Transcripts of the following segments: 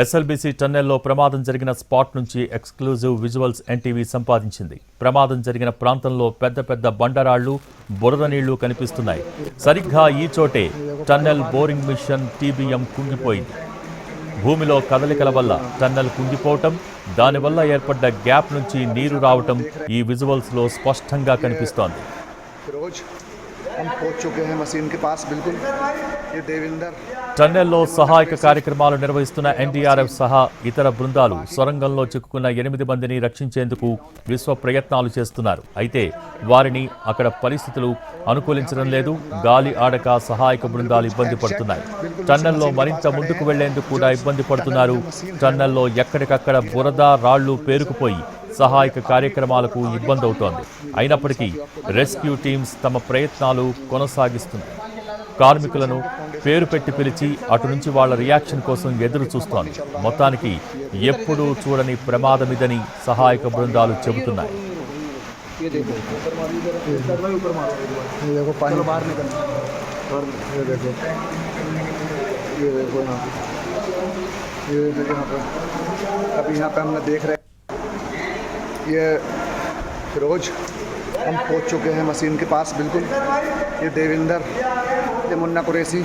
SLBC టన్నెల్లో ప్రమాదం జరిగిన spot నుంచి ఎక్స్క్లూజివ్ విజువల్స్ ఎన్టీవీ సంపాదించింది. ప్రమాదం జరిగిన ప్రాంతంలో పెద్ద పెద్ద బండరాళ్ళు బురద నీళ్ళు కనిపిస్తున్నాయి. సరిగ్గా ఈ చోటే టన్నెల్ బోరింగ్ మిషన్ టీబీఎం కుంగిపోయింది. భూమిలో కదలికల వల్ల టన్నెల్ కుంగిపోవటం దానివల్ల ఏర్పడ్డ గ్యాప్ నుంచి నీరు రావటం ఈ విజువల్స్లో స్పష్టంగా కనిపిస్తోంది. हम पहुंच चुके हैं मशीन के पास बिल्कुल ये देविंदर టన్నెల్లో సహాయక కార్యక్రమాలు నిర్వహిస్తున్న ఎన్డీఆర్ఎఫ్ సహా ఇతర బృందాలు సొరంగంలో చిక్కుకున్న ఎనిమిది మందిని రక్షించేందుకు విశ్వ ప్రయత్నాలు చేస్తున్నారు అయితే వారిని అక్కడ పరిస్థితులు అనుకూలించడం లేదు గాలి ఆడక సహాయక బృందాలు ఇబ్బంది పడుతున్నాయి టన్నెల్లో మరింత ముందుకు వెళ్లేందుకు కూడా ఇబ్బంది పడుతున్నారు టన్నెల్లో ఎక్కడికక్కడ బురద రాళ్లు పేరుకుపోయి సహాయక కార్యక్రమాలకు ఇబ్బంది అవుతోంది అయినప్పటికీ రెస్క్యూ టీమ్స్ తమ ప్రయత్నాలు కొనసాగిస్తున్నాయి కార్మికులను పేరు పెట్టి పిలిచి అటు నుంచి వాళ్ళ రియాక్షన్ కోసం ఎదురు చూస్తోంది మొత్తానికి ఎప్పుడూ చూడని ప్రమాదమిదని సహాయక బృందాలు చెబుతున్నాయి ये देखो ये देखो पानी बाहर निकल ये देखो ये देखो यहाँ पे ये देखो यहाँ पे अभी यहाँ पे हमने देख रहे हैं ये फिरोज हम पहुंच चुके हैं मशीन के पास बिल्कुल ये देविंदर ये मुन्ना कुरैसी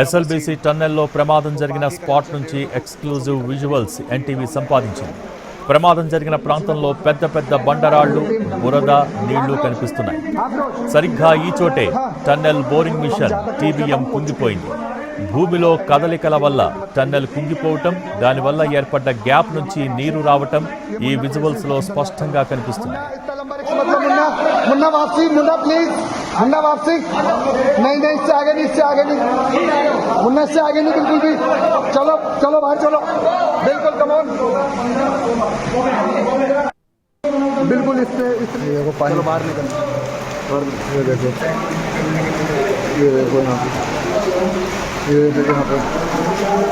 ఎస్ఎల్బీసీ టన్నెల్లో ప్రమాదం జరిగిన స్పాట్ నుంచి ఎక్స్క్లూజివ్ విజువల్స్ ఎన్టీవీ సంపాదించింది ప్రమాదం జరిగిన ప్రాంతంలో పెద్ద పెద్ద బండరాళ్లు బురద నీళ్లు కనిపిస్తున్నాయి సరిగ్గా ఈ చోటే టన్నెల్ బోరింగ్ మిషన్ టీబీఎం కుంగిపోయింది భూమిలో కదలికల వల్ల టన్నెల్ కుంగిపోవటం దానివల్ల ఏర్పడ్డ గ్యాప్ నుంచి నీరు రావటం ఈ విజువల్స్ లో స్పష్టంగా కనిపిస్తున్నాయి इतना लंबा रिक्शा मतलब मुन्ना मुन्ना वापसी मुन्ना प्लीज मुन्ना वापसी नहीं नहीं इससे आगे नहीं इससे आगे नहीं मुन्ना इससे आगे नहीं बिल्कुल भी चलो चलो बाहर चलो बिल्कुल कमोन बिल्कुल इससे इससे देखो पानी बाहर निकल ये देखो ये देखो यहाँ पे ये देखो यहाँ पे,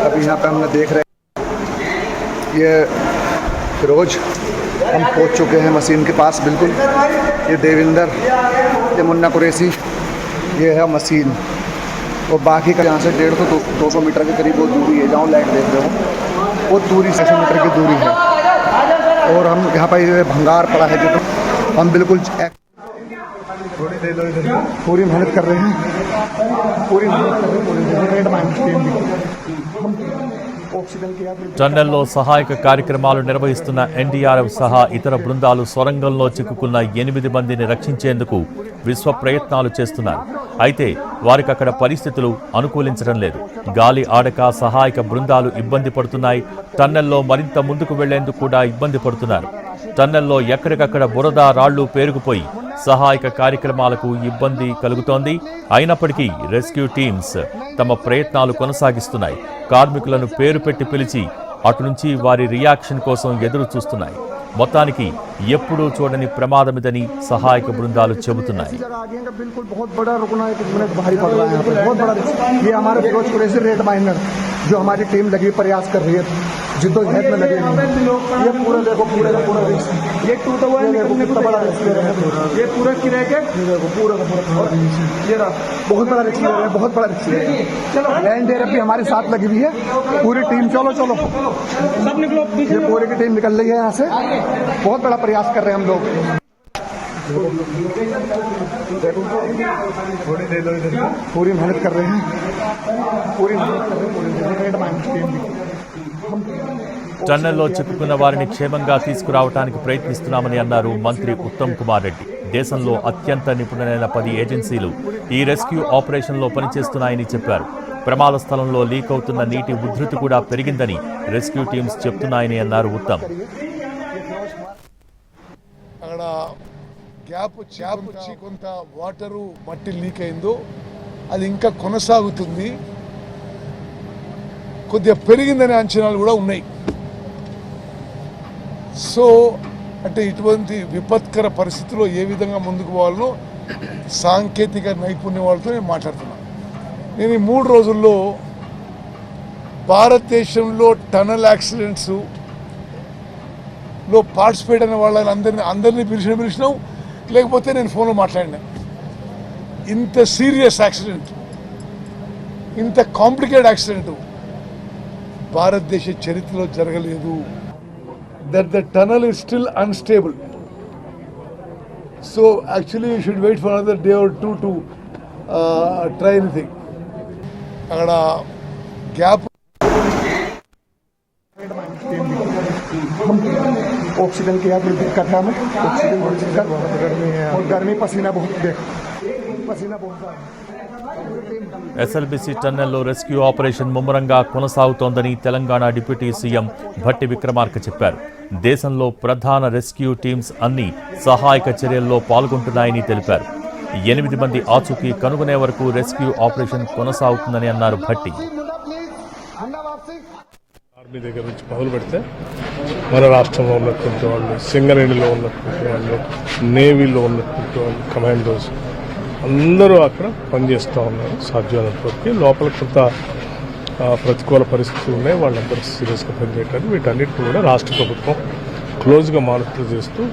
अभी यहाँ पे हमने देख रहे हैं, ये फिरोज हम पहुँच चुके हैं मशीन के पास, बिल्कुल। ये देविंदर, ये मुन्ना कुरैसी ये है मशीन। और बाकी का यहाँ से डेढ़ सौ, दो सौ मीटर के करीब वो दूरी है, जहाँ लाइट देख रहे हो। वो दूरी छः सौ मीटर की दूरी है। और हम यहाँ पर भंगार पड़ा है, जो हम बिल्कुल एक- पूरी मेहनत कर रहे हैं पूरी मेहनत कर रहे हैं पूरी रेड माइंड टीम भी ऑक्सीजन की आप టన్నెల్లో సహాయక కార్యక్రమాలు నిర్వహిస్తున్న ఎన్డీఆర్ఎఫ్ సహా ఇతర బృందాలు సొరంగంలో చిక్కుకున్న ఎనిమిది మందిని రక్షించేందుకు విశ్వ ప్రయత్నాలు చేస్తున్నారు అయితే వారికి అక్కడ పరిస్థితులు అనుకూలించడం లేదు గాలి ఆడక సహాయక బృందాలు ఇబ్బంది పడుతున్నాయి టన్నెల్లో మరింత ముందుకు వెళ్లేందుకు కూడా ఇబ్బంది పడుతున్నారు టన్నెల్లో ఎక్కడికక్కడ బురద రాళ్లు పేరుకుపోయి సహాయక కార్యక్రమాలకు ఇబ్బంది కలుగుతోంది. అయినప్పటికీ రెస్క్యూ టీమ్స్ తమ ప్రయత్నాలు కొనసాగిస్తున్నాయి. కార్మికులను పేరు పెట్టి పిలిచి అటు నుంచి వారి రియాక్షన్ కోసం ఎదురు చూస్తున్నాయి. మొత్తానికి ఎప్పుడూ చూడని ప్రమాదమిదని సహాయక బృందాలు చెబుతున్నాయి. जो हमारी टीम लगी प्रयास कर रही है जिद्दोजहद में लगे हैं। ये पूरा देखो पूरे का पूरा ये टूटा हुआ है कितना बड़ा रिस्क ले रहे हैं। ये पूरा किराए के देखो पूरा का पूरा ये रहा बहुत बड़ा रिस्क ले रहे हैं बहुत बड़ा रिस्क ले रहे हैं। चलो। लैंड एयर भी हमारे साथ लगी हुई है। पूरी टीम चलो चलो। सब निकलो पीछे ये पूरी की टीम निकल रही है यहाँ से। बहुत बड़ा प्रयास कर रहे हैं हम लोग। पूरी मेहनत कर रहे हैं। पूरी मेहनत कर रहे हैं। టన్నెల్లో చిక్కుకున్న వారిని క్షేమంగా తీసుకురావడానికి ప్రయత్నిస్తున్నామని అన్నారు మంత్రి ఉత్తమ్ కుమార్ రెడ్డి. దేశంలో అత్యంత నిపుణులైన పది ఏజెన్సీలు ఈ రెస్క్యూ ఆపరేషన్లో పనిచేస్తున్నాయని చెప్పారు. ప్రమాద స్థలంలో లీక్ అవుతున్న నీటి ఉధృతి కూడా పెరిగిందని రెస్క్యూ టీమ్స్ చెప్తున్నాయని అన్నారు ఉత్తమ్. అక్కడ గ్యాప్ గ్యాప్ వచ్చి కొంత వాటరు మట్టి లీక్ అయిందో అది ఇంకా కొనసాగుతుంది. కొద్దిగా పెరిగిందనే అంచనాలు కూడా ఉన్నాయి. సో అంటే ఇటువంటి విపత్కర పరిస్థితుల్లో ఏ విధంగా ముందుకు పోవాలనో సాంకేతిక నైపుణ్యం వాళ్ళతో నేను మాట్లాడుతున్నాను నేను ఈ మూడు రోజుల్లో భారతదేశంలో టనల్ యాక్సిడెంట్స్లో పార్టిసిపేట్ అయిన వాళ్ళని అందరిని అందరినీ పిలిచిన పిలిచినాం. లేకపోతే నేను ఫోన్లో మాట్లాడినా. ఇంత సీరియస్ యాక్సిడెంట్ ఇంత కాంప్లికేటెడ్ యాక్సిడెంట్ భారతదేశ చరిత్రలో జరగలేదు that the tunnel is still unstable so actually you should wait for another day or two to try anything అక్కడ గ్యాప్ ऑक्सीजन की यहाँ पर दिक्कत है हमें ऑक्सीजन की दिक्कत गर्मी है और गर्मी पसीना बहुत देख पसीना बहुत ज़्यादा ఎస్ఎల్బిసి టన్నెల్లో రెస్క్యూ ఆపరేషన్ ముమ్మరంగా కొనసాగుతోందని తెలంగాణ డిప్యూటీ సీఎం భట్టి విక్రమార్క చెప్పారు. దేశంలో ప్రధాన రెస్క్యూ టీమ్స్ అన్ని సహాయక చర్యల్లో పాల్గొంటున్నాయని తెలిపారు. ఎనిమిది మంది ఆచూకీ కనుగొనే వరకు రెస్క్యూ ఆపరేషన్ కొనసాగుతుందని అన్నారు భట్టి. ఆర్మీ దగ్గర నుంచి పదులు పెడితే మన రాష్ట్రంలో ఉన్నటువంటి వాళ్ళు సింగరేణిలో ఉన్నటువంటి వాళ్ళు నేవీలో ఉన్నటువంటి వాళ్ళు కమాండోస్ అందరూ అక్కడ పనిచేస్తూ ఉన్నారు. సాధ్యమైనంత వరకు లోపల కొంత ప్రతికూల పరిస్థితులు ఉన్నాయి. వాళ్ళందరూ సీరియస్గా పనిచేయటానికి వీటన్నిటిని కూడా రాష్ట్ర ప్రభుత్వం క్లోజ్గా మానిటర్ చేస్తూ